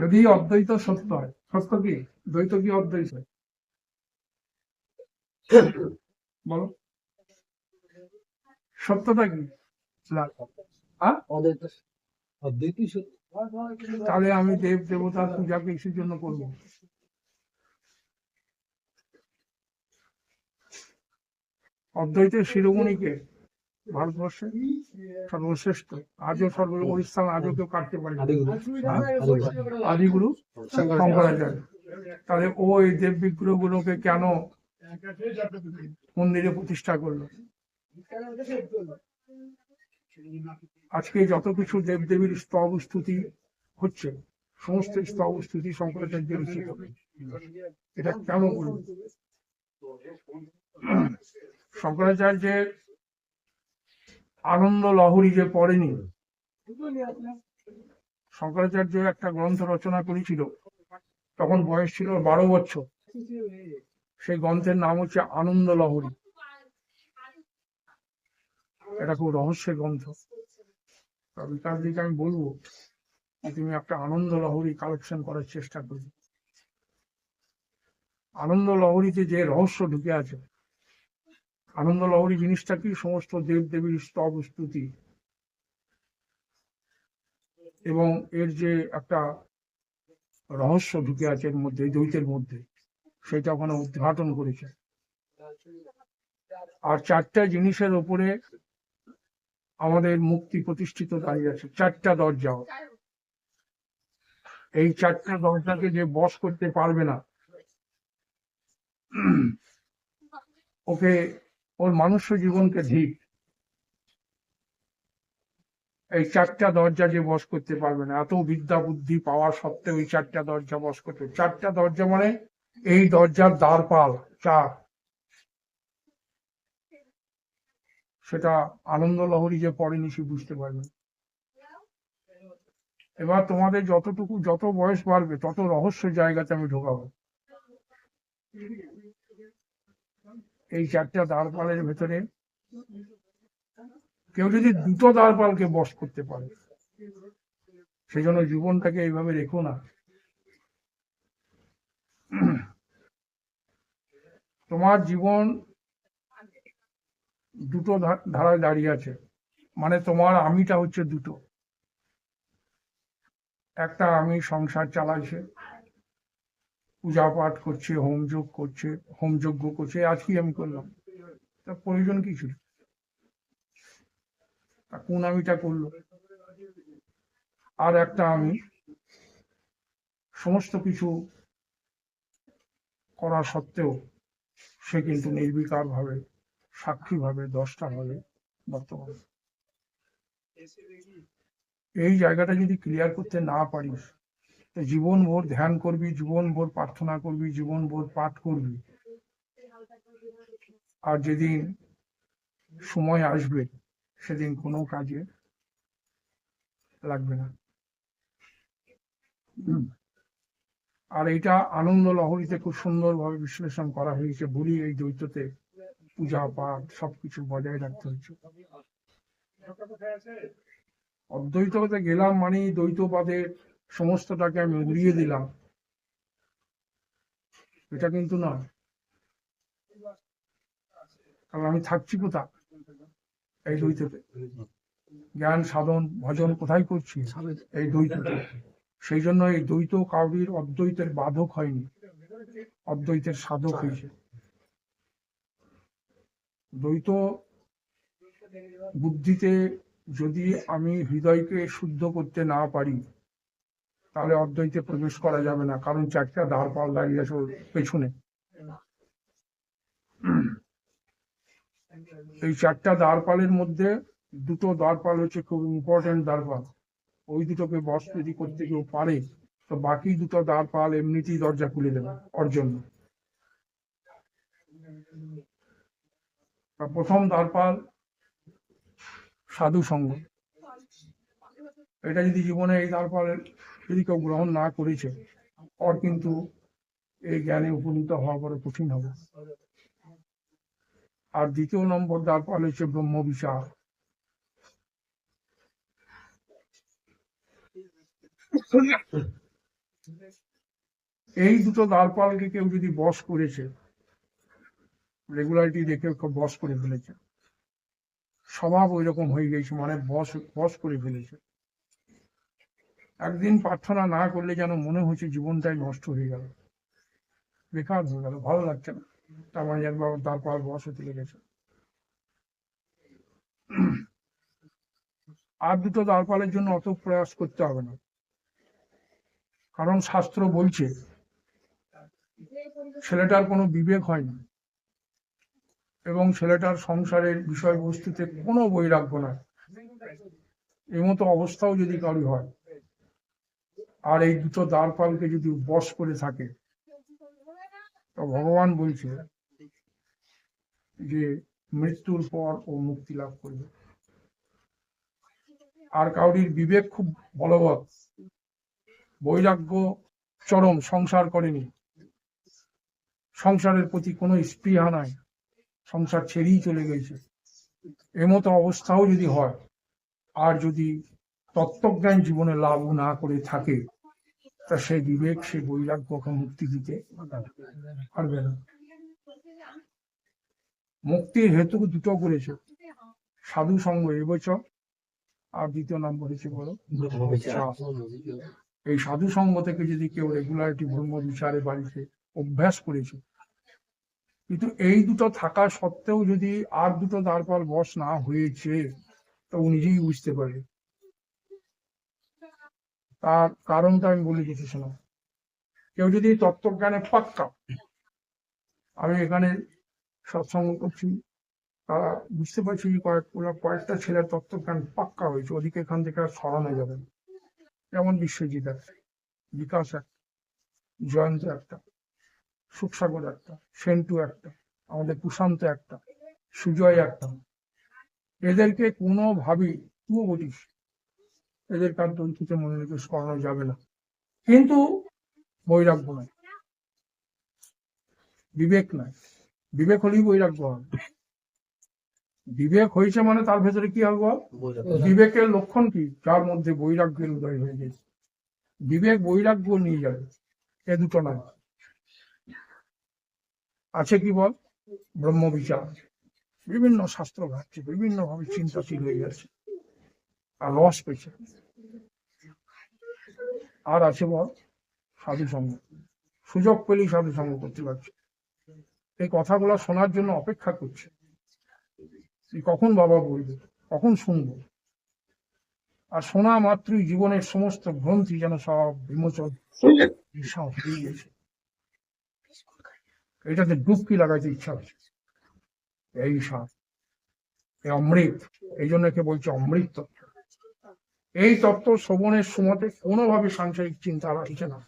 যদি অদ্বৈত সত্য হয় সত্য কি? দ্বৈত কি অদ্বৈত? বলো। সত্যটা কি? তাহলে আমি দেব দেবতার পূজা কিসের জন্য করব? অদ্বৈতের শিরোমণিকে ভারতবর্ষে সর্বশ্রেষ্ঠ। আজও সর্ব স্থান আজও কেউ কাটতে পারে আদিগুরু। আদিগুরু। শঙ্করাচার্য। তাহলে ও এই দেব বিগ্রহগুলোকে কেন মন্দিরে প্রতিষ্ঠা করল? আজকে যত কিছু দেবদেবীর স্তব স্তুতি হচ্ছে সমস্ত স্তব স্তুতি শঙ্করাচার্যের উচিত এটা কেন করল? শঙ্করাচার্যের আনন্দ লহরী যে পড়েনি। শঙ্করাচার্য একটা গ্রন্থ রচনা করেছিল। তখন বয়স ছিল বারো বছর। সেই গ্রন্থের নাম হচ্ছে আনন্দ লহরী। এটা খুব রহস্যের গ্রন্থ। বিকাশ দিকে আমি বলব তুমি একটা আনন্দ লহরী কালেকশন করার চেষ্টা করবে। আনন্দ লহরীতে যে রহস্য ঢুকে আছে আনন্দ লহরী জিনিসটা কি সমস্ত দেব দেবীর স্তব স্তুতি। এবং এর যে একটা রহস্য ঢুকে আছে এর মধ্যে দ্বৈতের মধ্যে, সেটা ওখানে উদ্ঘাটন করেছে। আর চারটা জিনিসের উপরে আমাদের মুক্তি প্রতিষ্ঠিত দাঁড়িয়ে আছে। চারটা দরজা। এই চারটা দরজাকে যে বস করতে পারবে না, ওকে ওর মানুষ্য জীবনকে ধিক। এই চারটা দরজা যে বস করতে পারবে না এত বিদ্যা বুদ্ধি পাওয়া সত্ত্বেও এই চারটা দরজা বস করতে চারটা দরজা মানে এই দরজার দ্বারপাল চার। সেটা আনন্দ লহরী যে পড়েনি সে বুঝতে পারবে এবার তোমাদের যতটুকু যত বয়স বাড়বে তত রহস্য জায়গাতে আমি ঢোকাবো। এই চারটা দ্বারপালের ভেতরে কেউ যদি দুটো দ্বারপালকে বস করতে পারে সেই জন্য জীবনটাকে এইভাবে রেখো না। তোমার জীবন দুটো ধারায় দাঁড়িয়ে আছে। মানে তোমার আমিটা হচ্ছে দুটো। একটা আমি সংসার চালাইছে পূজা পাঠ করছে হোম যোগ করছে হোম যজ্ঞ করছে আজকে আমি করলাম। তা প্রয়োজন কি ছিল? কোন আমিটা করল? আর একটা আমি সমস্ত কিছু করা সত্ত্বেও সে কিন্তু নির্বিকার ভাবে সাক্ষী ভাবে দশটা ভাবে বর্তমান এই জায়গাটা যদি ক্লিয়ার করতে না পারিস তো জীবন ভোর ধ্যান করবি জীবন ভোর প্রার্থনা করবি জীবন ভোর পাঠ করবি। আর যেদিন সময় আসবে, সেদিন কোনো কাজে লাগবে না। আর এটা আনন্দ লহরীতে খুব সুন্দরভাবে বিশ্লেষণ করা হয়েছে। বলি এই দ্বৈততে পূজা, পাঠ, সবকিছু বজায় রাখতে হয়েছে। অদ্বৈততে গেলাম মানে দ্বৈতবাদের সমস্তটাকে আমি উড়িয়ে দিলাম। এটা কিন্তু নয়। কারণ আমি থাকছি কোথায়? এই দ্বৈততে জ্ঞান, সাধন, ভজন কোথায় করছি? এই দ্বৈততে সেই জন্য এই দ্বৈত কাউরির অদ্বৈতের বাধক হয়নি। অদ্বৈতের সাধক হয়েছে। দ্বৈত বুদ্ধিতে যদি আমি হৃদয়কে শুদ্ধ করতে না পারি তাহলে অদ্বৈতে প্রবেশ করা যাবে না, কারণ চারটা দ্বার পাল দাঁড়িয়ে আছে পেছনে। এই চারটা দ্বারপালের মধ্যে দুটো দ্বারপাল হচ্ছে খুব ইম্পর্টেন্ট দ্বারপাল ওই দুটোকে বস যদি করতে কেউ পারে, তো বাকি দুটো দ্বারপাল এমনিতেই দরজা খুলে দেবে ওর জন্য প্রথম দ্বারপাল সাধু সঙ্গ এটা যদি জীবনে এই দ্বারপাল যদি কেউ গ্রহণ না করেছে, ওর কিন্তু এই জ্ঞানে উপনীত হওয়া বড় কঠিন হবে। আর দ্বিতীয় নম্বর দ্বারপাল হচ্ছে ব্রহ্ম বিচার এই দুটো দ্বারপালকে কেউ যদি বস করেছে রেগুলারিটি দেখে বস করে ফেলেছে। স্বভাব ওই রকম হয়ে গেছে মানে বস বস করে ফেলেছে। একদিন প্রার্থনা না করলে যেন মনে হচ্ছে জীবনটাই নষ্ট হয়ে গেল। বেকার হয়ে গেল, ভালো লাগছে না। তার মানে যেন বাবা দ্বারপাল বস হতে লেগেছে আর দুটো দ্বারপালের জন্য অত প্রয়াস করতে হবে না। কারণ শাস্ত্র বলছে, ছেলেটার কোনো বিবেক হয়নি এবং ছেলেটার সংসারের বিষয়বস্তুতে কোনো বৈরাগ্য নাই। এই মতো অবস্থাও যদি কারও হয় আর এই দুটো দ্বারপালকে যদি বশ করে থাকে, তো ভগবান বলছে যে মৃত্যুর পর ও মুক্তি লাভ করবে। আর কাউরির বিবেক খুব বলবৎ। বৈরাগ্য চরম, সংসার করেনি। সংসারের প্রতি কোনো স্পৃহা নাই। সংসার ছেড়েই চলে গেছে। এমতো অবস্থাও যদি হয়, আর যদি তত্ত্বজ্ঞান জীবনে লাভ না করে থাকে তা সেই বিবেক, সেই বৈরাগ্যকে মুক্তি দিতে পারবে না। মুক্তির হেতু দুটো করেছে। সাধু সঙ্গ এবছর আর দ্বিতীয় নম্বর হচ্ছে বলো এই সাধু সঙ্গ থেকে যদি কেউ রেগুলারিটি ব্রহ্ম বিচারে বাড়িতে অভ্যাস করেছে, কিন্তু এই দুটো থাকা সত্ত্বেও যদি আর দুটো দ্বারপাল বস না হয়েছে, তো নিজেই বুঝতে পারে তার কারণটা আমি বলে দিচ্ছি শোনো কেউ যদি তত্ত্বজ্ঞানে পাক্কা, আমি এখানে সৎসঙ্গ করছি, তারা বুঝতে পারছি যে কয়েক কয়েকটা ছেলের তত্ত্বজ্ঞান পাক্কা হয়েছে, ওদিকে এখান থেকে আর সরানো যাবে না। যেমন বিশ্বজিৎ একটা, বিকাশ একটা, জয়ন্ত একটা, সুখসাগর একটা, সেন্টু একটা, আমাদের কুশান্ত একটা, সুজয় একটা। এদেরকে কোনোভাবেই তুও বলিস এদের কার দন্তিতে মনে রেখে সরানো যাবে না। কিন্তু বৈরাগ্য নাই। বিবেক নাই। বিবেক হলেই বৈরাগ্য হবে। বিবেক হয়েছে মানে তার ভেতরে কি হবে বিবেকের লক্ষণ কি? যার মধ্যে বৈরাগ্যের উদয় হয়ে গেছে। বিবেক বৈরাগ্য নিয়ে যাবে। এ দুটো নয় আছে কি বল? ব্রহ্ম বিচার বিভিন্ন শাস্ত্র ভাবছে বিভিন্ন ভাবে চিন্তাশীল হয়ে যাচ্ছে আর রস পেয়েছে আর আছে বল সাধু সঙ্গ সুযোগ পেলেই সাধু সঙ্গ করতে পারছে। এই কথাগুলো শোনার জন্য অপেক্ষা করছে। কখন বাবা বলবে? কখন শুনব? আর শোনা মাত্রই জীবনের সমস্ত গ্রন্থি যেন সব বিমোচন হয়ে গেছে। এটাতে ডুবকি লাগাইতে ইচ্ছা হচ্ছে এই সাপ এই অমৃত, এই জন্য একে বলছে অমৃত তত্ত্ব এই তত্ত্ব শ্রবণের সময়তে কোনোভাবে সাংসারিক চিন্তা রাখছে না।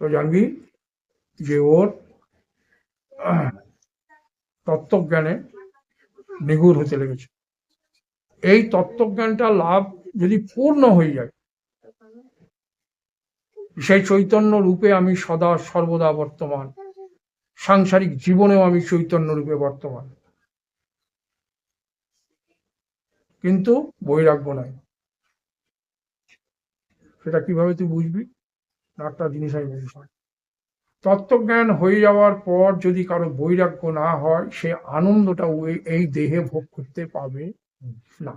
তো জানবি যে ওর তত্ত্বজ্ঞানে নিগুড় হতে লেগেছে। এই তত্ত্বজ্ঞানটা লাভ যদি পূর্ণ হয়ে যায়, সেই চৈতন্য রূপে আমি সদা সর্বদা বর্তমান। সাংসারিক জীবনেও আমি চৈতন্য রূপে বর্তমান। কিন্তু বৈরাগ্য নাই। সেটা কীভাবে তুই বুঝবি? একটা জিনিস আমি বলি তত্ত্বজ্ঞান হয়ে যাওয়ার পর যদি কারও বৈরাগ্য না হয়, সে আনন্দটা এই দেহে ভোগ করতে পাবে না।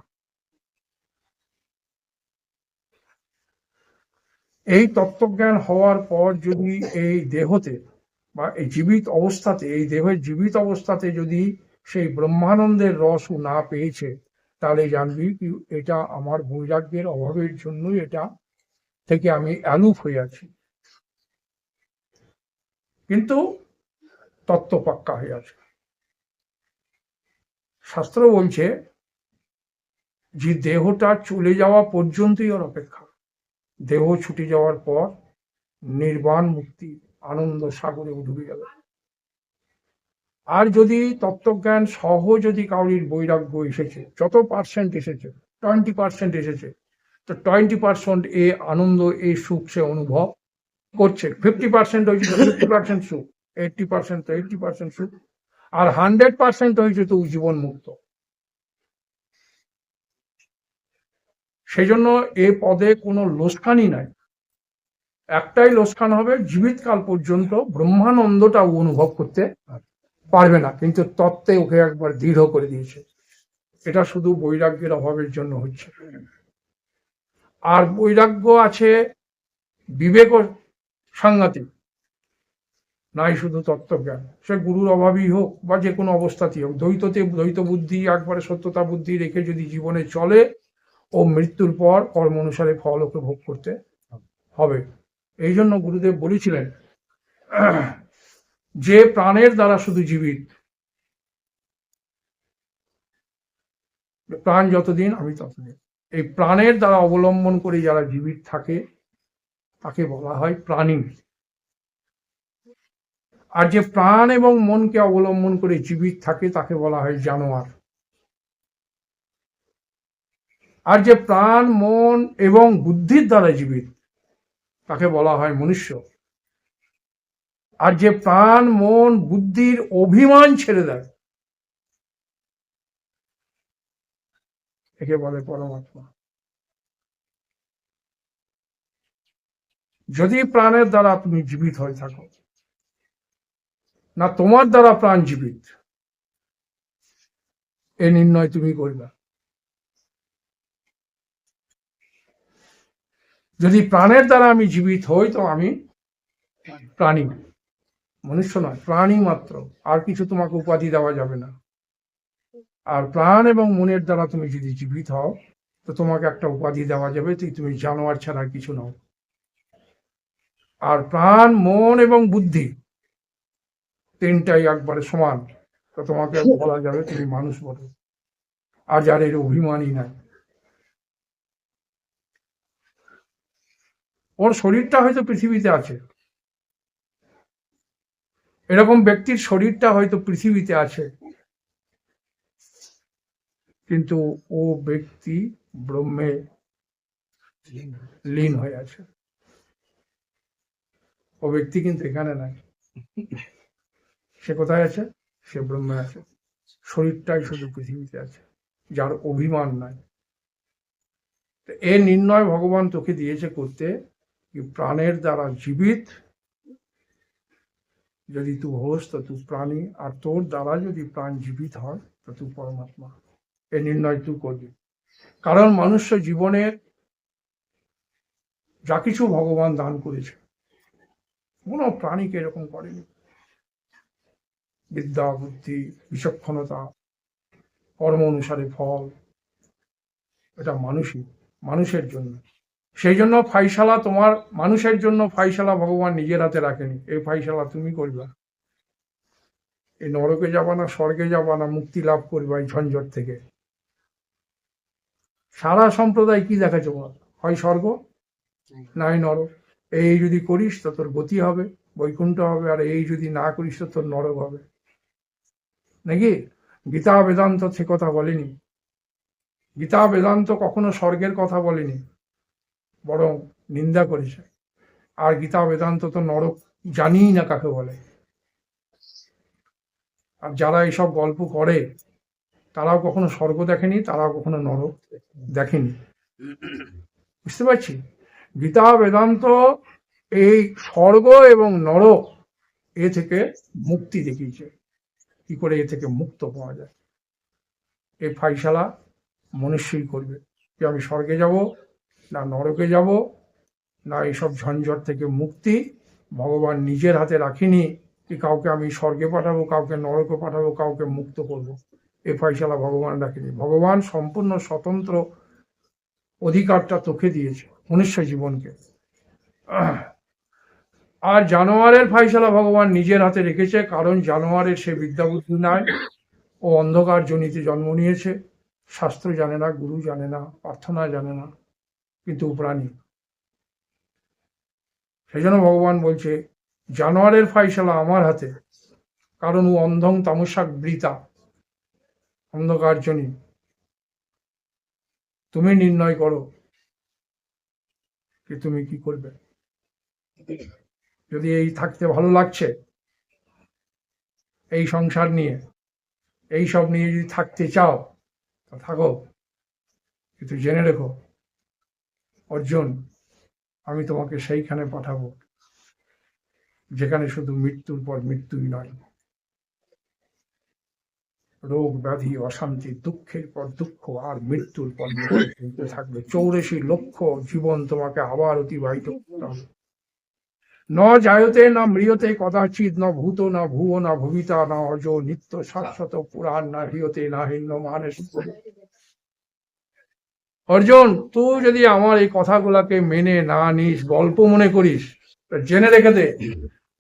এই তত্ত্বজ্ঞান হওয়ার পর যদি এই দেহতে বা এই জীবিত অবস্থাতে, এই দেহের জীবিত অবস্থাতে যদি সেই ব্রহ্মানন্দের রস ও না পেয়েছে, তাহলে জানবি কি এটা আমার বৈরাগ্যের অভাবের জন্যই এটা থেকে আমি অ্যালুপ হয়ে আছি। কিন্তু তত্ত্ব পাক্কা হয়ে আছে। শাস্ত্র বলছে, যে দেহটা চলে যাওয়া পর্যন্তই ওর অপেক্ষা। দেহ ছুটে যাওয়ার পর নির্বাণ মুক্তি, আনন্দ সাগরে ডুবে গেল আর যদি তত্ত্বজ্ঞান সহ যদি কাউরির বৈরাগ্য এসেছে, যত পার্সেন্ট এসেছে টোয়েন্টি পার্সেন্ট এসেছে তো টোয়েন্টি পার্সেন্ট এ আনন্দ, এ সুখ, সে অনুভব করছে। ফিফটি পার্সেন্ট হয়েছে ফিফটি পার্সেন্ট সুখ এইটটি পার্সেন্ট তো এইটটি পার্সেন্ট সুখ, আর হান্ড্রেড পার্সেন্ট হয়েছে তো জীবন মুক্ত। সেই জন্য এ পদে কোনো লোসকানি নাই। একটাই লোসকান হবে জীবিতকাল পর্যন্ত ব্রহ্মানন্দটা অনুভব করতে পারবে না, কিন্তু তত্ত্বে ওকে একবার দৃঢ় করে দিয়েছে। এটা শুধু বৈরাগ্যের অভাবের জন্য হচ্ছে। আর বৈরাগ্য আছে বিবেক সাংঘাতিক নাই শুধু তত্ত্বজ্ঞান। সে গুরুর অভাবই হোক বা যে কোনো অবস্থাতেই হোক, দ্বৈততে দ্বৈত বুদ্ধি, একবারে সত্যতা বুদ্ধি রেখে যদি জীবনে চলে ও মৃত্যুর পর কর্ম অনুসারে ফল ওকে ভোগ করতে হবে। এই জন্য গুরুদেব বলেছিলেন, যে প্রাণের দ্বারা শুধু জীবিত, প্রাণ যতদিন আমি ততদিন। এই প্রাণের দ্বারা অবলম্বন করে যারা জীবিত থাকে, তাকে বলা হয় প্রাণী। আর যে প্রাণ এবং মনকে অবলম্বন করে জীবিত থাকে, তাকে বলা হয় জানোয়ার। আর যে প্রাণ, মন এবং বুদ্ধির দ্বারা জীবিত, তাকে বলা হয় মনুষ্য। আর যে প্রাণ, মন, বুদ্ধির অভিমান ছেড়ে দেয় একে বলে পরমাত্মা। যদি প্রাণের দ্বারা তুমি জীবিত হয়ে থাকো, না তোমার দ্বারা প্রাণ জীবিত, এ নির্ণয় তুমি করবে। যদি প্রাণের দ্বারা আমি জীবিত হই, তো আমি প্রাণী মনুষ্য নয়, প্রাণী মাত্র। আর কিছু তোমাকে উপাধি দেওয়া যাবে না। আর প্রাণ এবং মনের দ্বারা তুমি যদি জীবিত হও, তো তোমাকে একটা উপাধি দেওয়া যাবে তুমি জানোয়ার ছাড়া কিছু নও। আর প্রাণ, মন এবং বুদ্ধি তিনটাই একবারে সমান। তো তোমাকে বলা যাবে তুমি মানুষ বলো আর যার এর অভিমানই নাই। ওর শরীরটা হয়তো পৃথিবীতে আছে। এরকম ব্যক্তির শরীরটা হয়তো পৃথিবীতে আছে। কিন্তু ও ব্যক্তি ব্রহ্মে লীন। হয়ে আছে। ও ব্যক্তি কিন্তু এখানে নাই। সে কোথায় আছে? সে ব্রহ্মে আছে। শরীরটাই শুধু পৃথিবীতে আছে যার অভিমান নাই। এ নির্ণয় ভগবান তোকে দিয়েছে করতে প্রাণের দ্বারা জীবিত। যদি তুই হোস তো তুই প্রাণী। আর তোর দ্বারা যদি প্রাণ জীবিত হয় তো তুই পরমাত্মা। এ নির্ণয় তুই করবি। কারণ মনুষ্য জীবনে যা কিছু ভগবান দান করেছে, কোনো প্রাণীকে এরকম করেনি। বিদ্যা, বুদ্ধি, বিচক্ষণতা, কর্ম অনুসারে ফল, এটা মানুষই, মানুষের জন্য। সেই জন্য ফাইসালা তোমার, মানুষের জন্য ফাইসালা ভগবান নিজের হাতে রাখেনি। এই ফাইসালা তুমি করবা এই নরকে যাবা না, স্বর্গে যাবা না, মুক্তি লাভ করবা এই ঝঞ্ঝট থেকে। সারা সম্প্রদায় কি দেখাচ্ছে বল? হয় স্বর্গ? নাই নরক এই যদি করিস তো তোর গতি হবে বৈকুণ্ঠ হবে আর এই যদি না করিস তো তোর নরক হবে। নাকি? গীতা বেদান্ত সে কথা বলেনি। গীতা বেদান্ত কখনো স্বর্গের কথা বলেনি বরং নিন্দা করেছে। আর গীতা বেদান্ত তো নরক জানিই না কাকে বলে। আর যারা এইসব গল্প করে তারাও কখনো স্বর্গ দেখেনি, তারাও কখনো নরক দেখেনি। বুঝতে পারছি? গীতা বেদান্ত এই স্বর্গ এবং নরক এ থেকে মুক্তি দেখিয়েছে। কি করে এ থেকে মুক্ত পাওয়া যায়? এই ফাইসালা মনুষ্যই করবে। যে আমি স্বর্গে যাব, না নরকে যাব, না এইসব ঝঞ্ঝট থেকে মুক্তি, ভগবান নিজের হাতে রাখিনি, কি কাউকে আমি স্বর্গে পাঠাবো, কাউকে নরকে পাঠাবো, কাউকে মুক্ত করব। এ ফয়সালা ভগবান রাখেনি ভগবান সম্পূর্ণ স্বতন্ত্র অধিকারটা তোকে দিয়েছে মনুষ্য জীবনকে। আর জানোয়ারের ফাইসালা ভগবান নিজের হাতে রেখেছে, কারণ জানোয়ারের সে বিদ্যা বুদ্ধি নাই ও অন্ধকার জনিতে জন্ম নিয়েছে। শাস্ত্র জানে না, গুরু জানে না, প্রার্থনা জানে না, কিন্তু প্রাণী। সেই জন্য ভগবান বলছে, জানোয়ারের ফাইসালা আমার হাতে, কারণ ও অন্ধং তামসাক বৃতা অন্ধকার জনী। তুমি নির্ণয় করো যে তুমি কি করবে। যদি এই থাকতে ভালো লাগছে, এই সংসার নিয়ে, এই সব নিয়ে যদি থাকতে চাও, তা থাকো। কিন্তু জেনে রেখো, অর্জুন, আমি তোমাকে সেইখানে পাঠাবো, যেখানে শুধু মৃত্যুর পর মৃত্যুই নয়। রোগ ব্যাধি, অশান্তি, দুঃখের পর দুঃখ আর মৃত্যুর পর মৃত্যু থাকবে। চৌরাশি লক্ষ জীবন তোমাকে আবার অতিবাহিত করতে হবে। ন জায়তে, না মৃয়তে, কদাচিৎ ন ভূত, না ভুব না ভবিতা, না অজ, নিত্য শাশ্বত পুরাণ, না হৃয়তে, না হিন্ন মানেশ অর্জুন, তুই যদি আমার এই কথাগুলাকে মেনে না নিস, গল্প মনে করিস জেনে রেখে দে।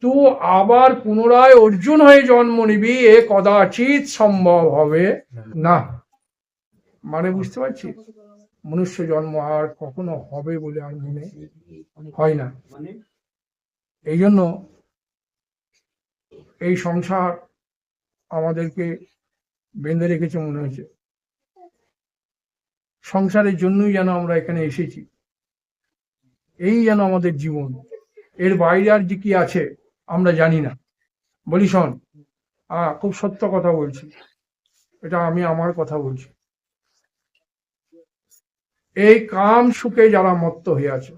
তুই আবার পুনরায় অর্জুন হয়ে জন্ম নিবি, এ কদাচিৎ সম্ভব হবে। না। মানে বুঝতে পারছি? মনুষ্য জন্ম আর কখনো হবে বলে আর মনে হয় না। এই জন্য এই সংসার আমাদেরকে বেঁধে রেখেছে মনে হয়েছে। সংসারের জন্যই যেন আমরা এখানে এসেছি। এই যেন আমাদের জীবন। এর বাইরে আর যে কি আছে? আমরা জানি না। বলি, শোন খুব সত্য কথা বলছি। এটা আমি আমার কথা বলছি। এই কাম সুখে যারা মত্ত হয়ে আছে,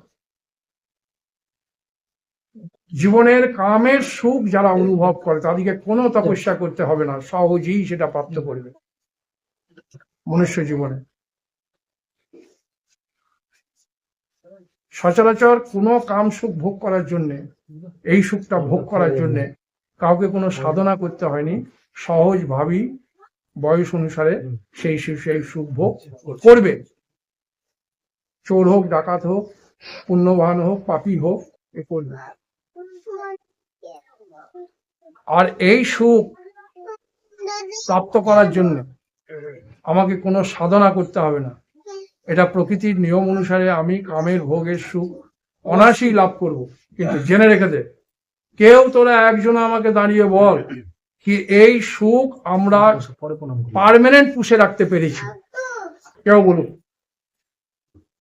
জীবনের কামের সুখ যারা অনুভব করে, তাদেরকে কোনো তপস্যা করতে হবে না, সহজেই সেটা প্রাপ্ত করবে মনুষ্য জীবনে। সচরাচর কোনো কাম সুখ ভোগ করার জন্য, এই সুখটা ভোগ করার জন্য কাউকে কোনো সাধনা করতে হয়নি। সহজ ভাবি, বয়স অনুসারে সেই সেই সুখ ভোগ করবে। চোর হোক, ডাকাত হোক, পুণ্যবান হোক, পাপি হোক, এ করবে। আর এই সুখ প্রাপ্ত করার জন্য আমাকে কোনো সাধনা করতে হবে না। এটা প্রকৃতির নিয়ম অনুসারে আমি কামের ভোগের সুখ অনায়াসেই লাভ করব। কিন্তু জেনে রেখে দে কেউ তোরা একজন আমাকে দাঁড়িয়ে বল কি এই সুখ আমরা পারমানেন্ট পার্মানেন্ট পুষে রাখতে পেরেছি। কেউ বলুক।